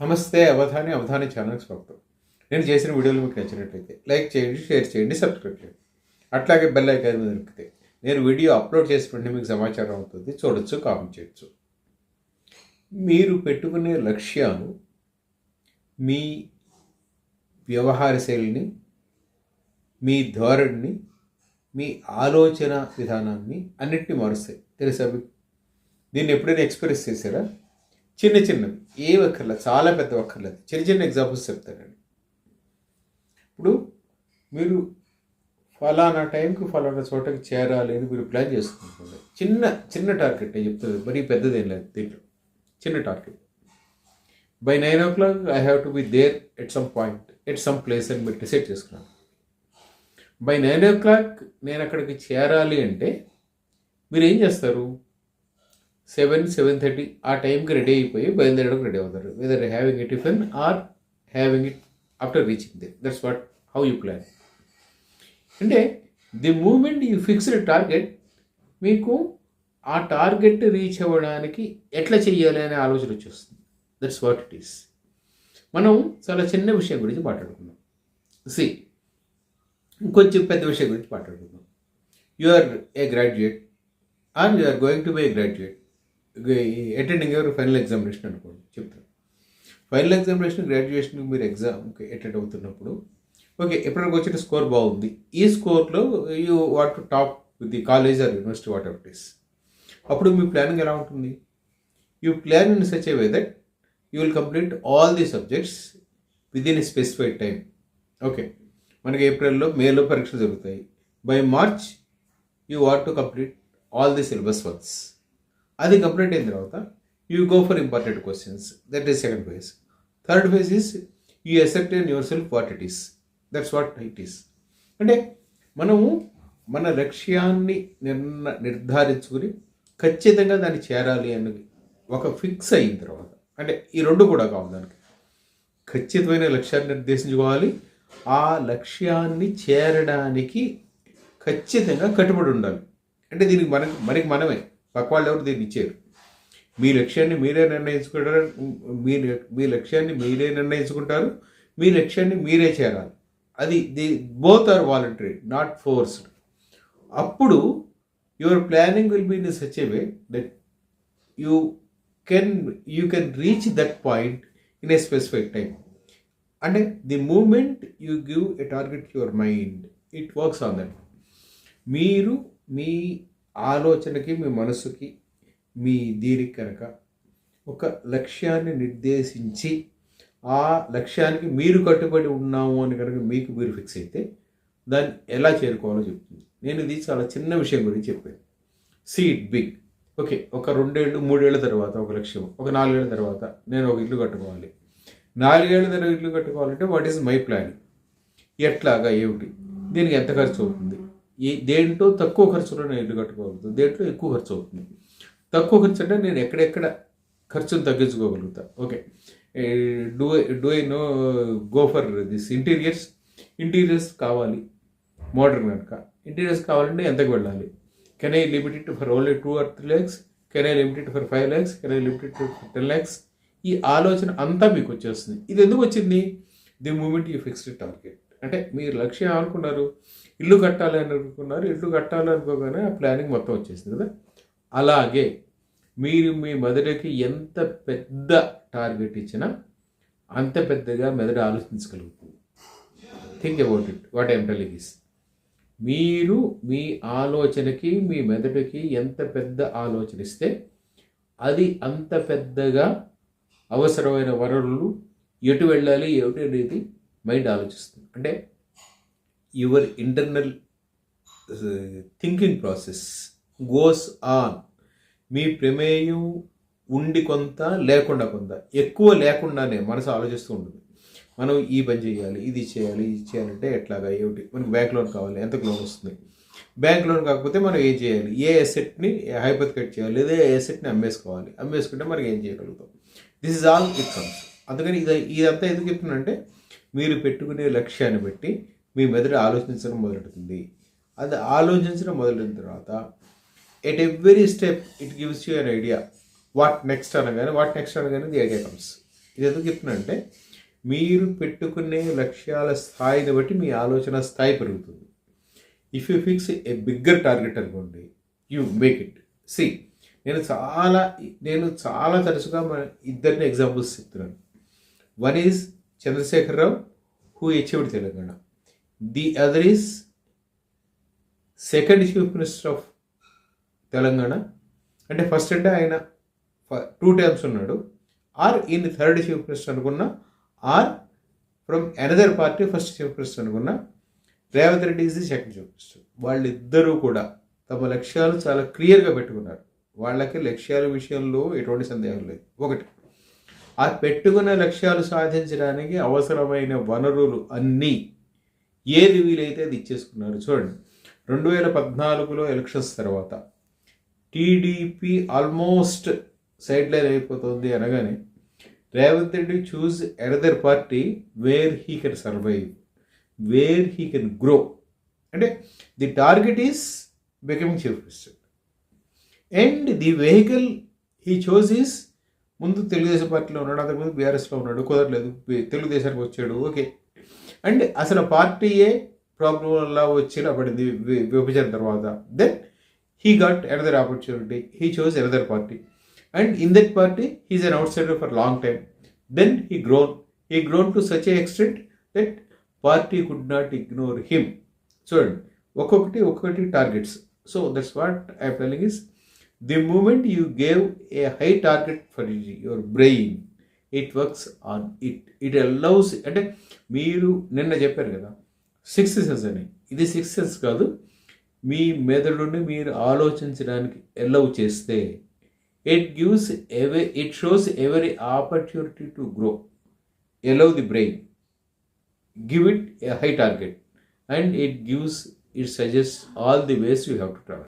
నమస్తే అవధాని అవధాని ఛానల్కి స్వాగతం. నేను చేసిన వీడియోలు మీకు నచ్చినట్లయితే లైక్ చేయండి షేర్ చేయండి సబ్స్క్రైబ్ చేయండి. అట్లాగే బెల్ ఐకాన్ మీద దొరికితే నేను వీడియో అప్లోడ్ చేసిన వెంటనే మీకు సమాచారం అవుతుంది చూడొచ్చు కామెంట్ చేయొచ్చు. మీరు పెట్టుకునే లక్ష్యాలు మీ వ్యవహార శైలిని మీ ధోరణిని మీ ఆలోచన విధానాన్ని అన్నిటినీ మారుస్తాయి. తెలుసా మీకు? దీన్ని ఎప్పుడైనా ఎక్స్ప్రెస్ చేశారా? చిన్న చిన్నవి ఏ ఒక్కర్లేదు చాలా పెద్ద ఒక్కర్లేదు చిన్న చిన్న ఎగ్జాంపుల్స్ చెప్తానండి. ఇప్పుడు మీరు ఫలానా టైంకి ఫలానా చోటకి చేరాలి అని మీరు ప్లాన్ చేసుకుంటుంది చిన్న చిన్న టార్గెట్ నేను చెప్తుంది మరీ పెద్దదేం లేదు దీంట్లో. చిన్న target by nine o'clock I have to be there at some point at some place అని మీరు డిసైడ్ చేసుకున్నాను బై నైన్ ఓ క్లాక్ నేను అక్కడికి చేరాలి అంటే మీరు ఏం చేస్తారు? సెవెన్ సెవెన్ థర్టీ ఆ టైంకి రెడీ అయిపోయి బయలుదేరడానికి రెడీ అవుతారు. Whether having a tiffin or having it after reaching there that's what how you plan అంటే the moment you fixed target మీకు ఆ టార్గెట్ రీచ్ అవ్వడానికి ఎట్లా చెయ్యాలి అనే ఆలోచన వచ్చేస్తుంది. దట్స్ వాట్ ఇట్ ఈస్ మనం చాలా చిన్న విషయం గురించి మాట్లాడుకుందాం. సి ఇంకొంచెం పెద్ద విషయం గురించి మాట్లాడుకుందాం. You are a graduate or you are going to be a graduate attending ఎవరు? ఫైనల్ ఎగ్జామినేషన్ అనుకోండి చెప్తాను. ఫైనల్ ఎగ్జామినేషన్ గ్రాడ్యుయేషన్కి మీరు ఎగ్జామ్ అటెండ్ అవుతున్నప్పుడు ఓకే ఎప్పటికి వచ్చిన స్కోర్ బాగుంది. ఈ స్కోర్లో you want to top with the college or university whatever is అప్పుడు మీ ప్లానింగ్ ఎలా ఉంటుంది? You plan in such a way that you will complete all the subjects within specified time okay మనకి ఏప్రిల్లో మేలో పరీక్షలు జరుగుతాయి. By March you want to complete all the syllabus works అది కంప్లీట్ అయిన తర్వాత you go for important questions that is second phase third phase is you accept in yourself what it is that's what it is అంటే మనము మన లక్ష్యాన్ని నిర్ణ నిర్ధారించుకుని ఖచ్చితంగా దాన్ని చేరాలి అన్నది ఒక ఫిక్స్ అయిన తర్వాత అంటే ఈ రెండు కూడా కావాలి దానికి. ఖచ్చితమైన లక్ష్యాన్ని నిర్దేశించుకోవాలి. ఆ లక్ష్యాన్ని చేరడానికి ఖచ్చితంగా కట్టుబడి ఉండాలి. అంటే దీనికి మనకి మనకి మనమే. పక్క వాళ్ళు ఎవరు దీన్ని ఇచ్చారు మీ లక్ష్యాన్ని మీరే నిర్ణయించుకుంటారు? మీ మీ లక్ష్యాన్ని మీరే నిర్ణయించుకుంటారు? మీ లక్ష్యాన్ని మీరే చేరాలి. అది the both are voluntary not forced అప్పుడు your planning will be in such a way that you can you can reach that point in a specific time అంటే the moment you give a target your mind it works on that మీరు మీ ఆలోచనకి మీ మనసుకి మీ దీనికి కనుక ఒక లక్ష్యాన్ని నిర్దేశించి ఆ లక్ష్యానికి మీరు కట్టుబడి ఉన్నాము అని కనుక మీకు మీరు ఫిక్స్ అయితే దాన్ని ఎలా చేరుకోవాలో చెప్తుంది. నేను ఇది చాలా చిన్న విషయం గురించి చెప్పాను. సీట్ బిగ్ ఓకే ఒక రెండేళ్ళు మూడేళ్ళ తర్వాత ఒక లక్ష్యం ఒక నాలుగేళ్ళ తర్వాత నేను ఒక ఇల్లు కట్టుకోవాలి. నాలుగేళ్ళ తర్వాత ఇల్లు కట్టుకోవాలంటే వాట్ ఈస్ మై ప్లాన్ ఎట్లాగా ఏమిటి? దీనికి ఎంత ఖర్చు అవుతుంది? ఏ దేంట్లో తక్కువ ఖర్చులో నేను ఇల్లు కట్టుకోగలుగుతాను దేంట్లో ఎక్కువ ఖర్చు అవుతుంది. తక్కువ ఖర్చు అంటే నేను ఎక్కడెక్కడ ఖర్చును తగ్గించుకోగలుగుతా. Okay. Do do I know go for this interiors. Interiors కావాలి. మోడర్న్ కనుక. ఇంటీరియర్స్ కావాలంటే ఎంతకు వెళ్ళాలి? Can I limit it for only two or three lakhs? Can I limit it for five lakhs? Can I limit it for ten lakhs? ఈ ఆలోచన అంతా మీకు వచ్చేస్తుంది. ఇది ఎందుకు వచ్చింది? The moment you fixed target. అంటే మీరు లక్ష్యం అనుకున్నారు ఇల్లు కట్టాలి అని అనుకున్నారు ఇల్లు కట్టాలి అనుకోగానే ఆ ప్లానింగ్ మొత్తం వచ్చేసింది కదా? అలాగే మీరు మీ మెదడుకి ఎంత పెద్ద టార్గెట్ ఇచ్చినా అంత పెద్దగా మెదడు ఆలోచించగలుగుతుంది. Think about it what I'm telling is మీరు మీ ఆలోచనకి మీ మెదడుకి ఎంత పెద్ద ఆలోచన ఇస్తే అది అంత పెద్దగా అవసరమైన వనరులు ఎటు వెళ్ళాలి ఎటు అనేది మైండ్ ఆలోచిస్తుంది. అంటే your internal thinking process goes on మీ ప్రమేయం ఉండి కొంత లేకుండా కొంత ఎక్కువ లేకుండానే మనసు ఆలోచిస్తూ ఉంటుంది. మనం ఈ పని చేయాలి ఇది చేయాలి ఇది చేయాలంటే ఎట్లాగా ఏమిటి? మనకి బ్యాంక్ లోన్ కావాలి ఎంత లోన్ వస్తుంది? బ్యాంక్ లోన్ కాకపోతే మనం ఏం చేయాలి? ఏ అసెట్ని కట్ చేయాలి లేదా ఏ అసెట్ని అమ్మేసుకోవాలి? అమ్మేసుకుంటే మనకి ఏం చేయగలుగుతాం? This is all it comes అందుకని ఇది ఇదంతా ఎందుకు చెప్తున్నానంటే మీరు పెట్టుకునే లక్ష్యాన్ని బట్టి మీ మెదడు ఆలోచించడం మొదలెడుతుంది. అది ఆలోచించడం మొదలైన తర్వాత at every step it gives you an idea what next అనగానే వాట్ నెక్స్ట్ అనగానే ది ఐడియా కమ్స్ ఇది ఎందుకు చెప్తున్నానంటే మీరు పెట్టుకునే లక్ష్యాల స్థాయిని బట్టి మీ ఆలోచన స్థాయి పెరుగుతుంది. If you fix a bigger target అనుకోండి యూ మేక్ ఇట్ సి నేను చాలా నేను చాలా తరచుగా మన ఇద్దరిని ఎగ్జాంపుల్స్ చెప్తున్నాను. One is Chandrashekar Rao who achieved Telangana the other is second chief minister of Telangana అంటే ఫస్ట్ అంటే ఆయన టూ టైమ్స్ ఉన్నాడు. Or in third chief minister అనుకున్నా or from another party first chief minister అనుకున్నా Revanth Reddy is the second chief minister వాళ్ళిద్దరూ కూడా తమ లక్ష్యాలు చాలా క్లియర్గా పెట్టుకున్నారు. వాళ్ళకి లక్ష్యాల విషయంలో ఎటువంటి సందేహం లేదు. ఒకటి. ఆ పెట్టుకున్న లక్ష్యాలు సాధించడానికి అవసరమైన వనరులు అన్నీ ఏది వీలైతే అది ఇచ్చేసుకున్నారు. చూడండి రెండు వేల పద్నాలుగులో ఎలక్షన్స్ తర్వాత టీడీపీ ఆల్మోస్ట్ సైడ్ లైన్ అయిపోతుంది అనగానే Revanth Reddy choose another party where he can survive where he can grow. అంటే the target is becoming chief minister. And the vehicle he chose is ముందు తెలుగుదేశం పార్టీలో ఉన్నాడు అంతకుముందు బీఆర్ఎస్లో ఉన్నాడు కుదరలేదు. తెలుగుదేశానికి వచ్చాడు ఓకే. అండ్ అసలు పార్టీయే ప్రాబ్లం వల్ల వచ్చి పడింది విభజన తర్వాత. Then he got another opportunity he chose another party and in that party he is an outsider for long time then he grown he grown to such a extent that party could not ignore him చూడండి ఒక్కొక్కటి ఒక్కొక్కటి targets so that's what I telling is the moment you gave a high target for your brain it works on it it allows అంటే మీరు నిన్న చెప్పారు కదా six sense అని. ఇది సిక్స్ సెన్స్ కాదు. మీ మెదడుని మీరు ఆలోచించడానికి ఎలౌ చేస్తే it gives away it shows every opportunity to grow allow the brain give it a high target and it gives it suggest all the ways you have to travel